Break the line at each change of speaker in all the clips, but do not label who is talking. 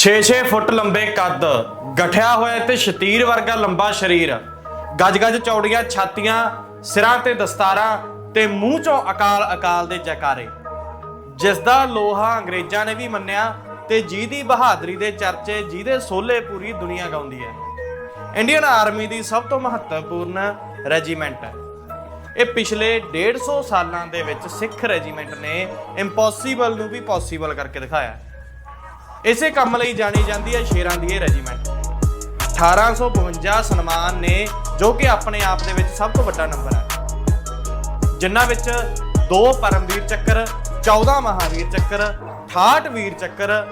6-6 ਫੁੱਟ ਲੰਬੇ ਕੱਦ, ਗਠਿਆ ਹੋਇਆ ਤੇ ਸ਼ਤੀਰ ਵਰਗਾ ਲੰਬਾ ਸਰੀਰ, ਗੱਜ-ਗੱਜ ਚੌੜੀਆਂ ਛਾਤੀਆਂ, ਸਿਰਾਂ ਤੇ ਦਸਤਾਰਾਂ ਤੇ ਮੂੰਹ ਚੋਂ ਅਕਾਲ ਅਕਾਲ ਦੇ ਜੈਕਾਰੇ। ਜਿਸ ਦਾ ਲੋਹਾ ਅੰਗਰੇਜ਼ਾਂ ਨੇ ਵੀ ਮੰਨਿਆ ਤੇ ਜਿਹਦੀ ਬਹਾਦਰੀ ਦੇ ਚਰਚੇ ਜਿਹਦੇ ਸੋਲੇ ਪੂਰੀ ਦੁਨੀਆ ਗਾਉਂਦੀ ਹੈ। ਇੰਡੀਅਨ ਆਰਮੀ ਦੀ ਸਭ ਤੋਂ ਮਹੱਤਵਪੂਰਨ ਰੈਜੀਮੈਂਟ ਹੈ। ਇਹ ਪਿਛਲੇ 150 ਸਾਲਾਂ ਦੇ ਵਿੱਚ ਸਿੱਖ ਰੈਜੀਮੈਂਟ ਨੇ ਇੰਪੋਸੀਬਲ ਨੂੰ ਵੀ ਪੋਸੀਬਲ ਕਰਕੇ ਦਿਖਾਇਆ। ਇਸੇ ਕੰਮ ਲਈ ਜਾਣੀ ਜਾਂਦੀ ਹੈ ਸ਼ੇਰਾਂ ਦੀ ਇਹ ਰੈਜੀਮੈਂਟ। 1852 ਸਨਮਾਨ ਨੇ, ਜੋ ਕਿ ਆਪਣੇ ਆਪ ਦੇ ਵਿੱਚ ਸਭ ਤੋਂ ਵੱਡਾ ਨੰਬਰ ਹੈ। ਜਿਨ੍ਹਾਂ ਵਿੱਚ ਦੋ ਪਰਮਵੀਰ ਚੱਕਰ 14 ਮਹਾਵੀਰ ਚੱਕਰ 68 ਵੀਰ ਚੱਕਰ,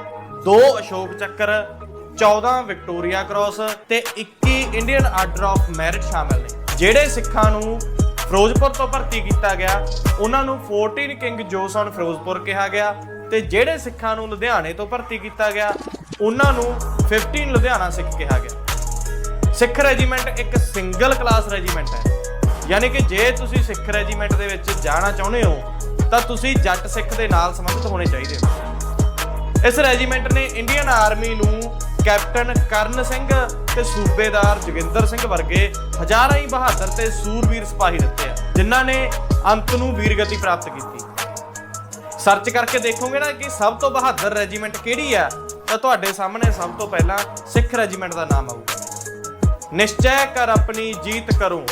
ਦੋ ਅਸ਼ੋਕ ਚੱਕਰ 14 ਵਿਕਟੋਰੀਆ ਕ੍ਰਾਸ ਤੇ 21 ਇੰਡੀਅਨ ਆਰਡਰ ਆਫ ਮੈਰਿਟ ਸ਼ਾਮਲ ਨੇ। ਜਿਹੜੇ ਸਿੱਖਾਂ ਨੂੰ ਫਿਰੋਜ਼ਪੁਰ ਤੋਂ ਭਰਤੀ ਕੀਤਾ ਗਿਆ, ਉਹਨਾਂ ਨੂੰ 14 ਕਿੰਗ ਜੋਸਨ ਫਿਰੋਜ਼ਪੁਰ ਕਿਹਾ ਗਿਆ। ਤੇ ਜਿਹੜੇ ਸਿੱਖਾਂ ਨੂੰ ਲੁਧਿਆਣੇ ਤੋਂ ਭਰਤੀ ਕੀਤਾ ਗਿਆ, ਉਹਨਾਂ ਨੂੰ 15 ਲੁਧਿਆਣਾ ਸਿੱਖ ਕਿਹਾ ਗਿਆ। ਸਿੱਖ ਰੈਜੀਮੈਂਟ ਇੱਕ ਸਿੰਗਲ ਕਲਾਸ ਰੈਜੀਮੈਂਟ ਹੈ। ਯਾਨੀ ਕਿ ਜੇ ਤੁਸੀਂ ਸਿੱਖ ਰੈਜੀਮੈਂਟ ਦੇ ਵਿੱਚ ਜਾਣਾ ਚਾਹੁੰਦੇ ਹੋ, ਤਾਂ ਤੁਸੀਂ ਜੱਟ ਸਿੱਖ ਦੇ ਨਾਲ ਸੰਬੰਧਿਤ ਹੋਣੇ ਚਾਹੀਦੇ ਹੋ। ਇਸ ਰੈਜੀਮੈਂਟ ਨੇ ਇੰਡੀਅਨ ਆਰਮੀ ਨੂੰ ਕੈਪਟਨ ਕਰਨ ਸਿੰਘ ਤੇ ਸੂਬੇਦਾਰ ਜੋਗਿੰਦਰ ਸਿੰਘ ਵਰਗੇ ਹਜ਼ਾਰਾਂ ਹੀ ਬਹਾਦਰ ਤੇ ਸੂਰਵੀਰ ਸਿਪਾਹੀ ਦਿੱਤੇ ਆ, ਜਿਨ੍ਹਾਂ ਨੇ ਅੰਤ ਨੂੰ ਵੀਰਗਤੀ ਪ੍ਰਾਪਤ ਕੀਤੀ। ਸਰਚ ਕਰਕੇ ਦੇਖੋਗੇ ਨਾ ਕਿ ਸਭ ਤੋਂ ਬਹਾਦਰ ਰੈਜੀਮੈਂਟ ਕਿਹੜੀ ਆ, ਤਾਂ ਤੁਹਾਡੇ ਸਾਹਮਣੇ ਸਭ ਤੋਂ ਪਹਿਲਾਂ ਸਿੱਖ ਰੈਜੀਮੈਂਟ ਦਾ ਨਾਮ ਆਊਗਾ। ਨਿਸ਼ਚੈ ਕਰ ਆਪਣੀ ਜੀਤ ਕਰੂੰ।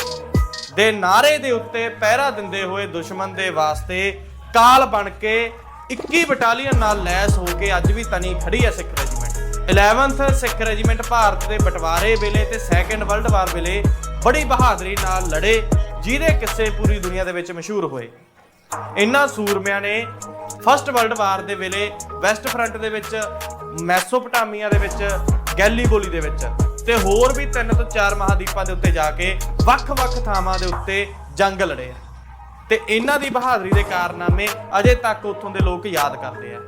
ਦੇ ਨਾਰੇ ਦੇ ਉੱਤੇ ਪਹਿਰਾ ਦਿੰਦੇ ਹੋਏ ਦੁਸ਼ਮਣ ਦੇ ਵਾਸਤੇ ਕਾਲ ਬਣ ਕੇ 21 ਬਟਾਲੀਅਨ ਨਾਲ ਲੈਸ ਹੋ ਕੇ ਅੱਜ ਵੀ ਤਨੀ ਖੜੀ ਹੈ Sikh regiment 11th Sikh regiment Bharat ਦੇ ਬਟਵਾਰੇ ਵੇਲੇ ਤੇ ਸੈਕੰਡ ਵਰਲਡ ਵਾਰ ਵੇਲੇ ਬੜੀ ਬਹਾਦਰੀ ਨਾਲ ਲੜੇ, ਜਿਹਦੇ ਕਿੱਸੇ ਪੂਰੀ ਦੁਨੀਆ ਦੇ ਵਿੱਚ ਮਸ਼ਹੂਰ ਹੋਏ। ਇਨ੍ਹਾਂ ਸੂਰਮਿਆਂ ਨੇ ਫਸਟ ਵਰਲਡ ਵਾਰ ਦੇ ਵੇਲੇ ਵੈਸਟ ਫਰੰਟ ਦੇ ਵਿੱਚ ਮੈਸੋਪਟਾਮੀਆ ਦੇ ਵਿੱਚ ਗੈਲੀਬੋਲੀ ਦੇ ਵਿੱਚ ਤੇ ਹੋਰ ਵੀ ਤਿੰਨ ਤੋਂ ਚਾਰ ਮਹਾਦੀਪਾਂ ਦੇ ਉੱਤੇ ਜਾ ਕੇ ਵੱਖ-ਵੱਖ ਥਾਵਾਂ ਦੇ ਉੱਤੇ ਜੰਗ ਲੜੇ ਆ। ਤੇ ਇਹਨਾਂ ਦੀ ਬਹਾਦਰੀ ਦੇ ਕਾਰਨਾਮੇ ਅਜੇ ਤੱਕ ਉੱਥੋਂ ਦੇ ਲੋਕ ਯਾਦ ਕਰਦੇ ਆ।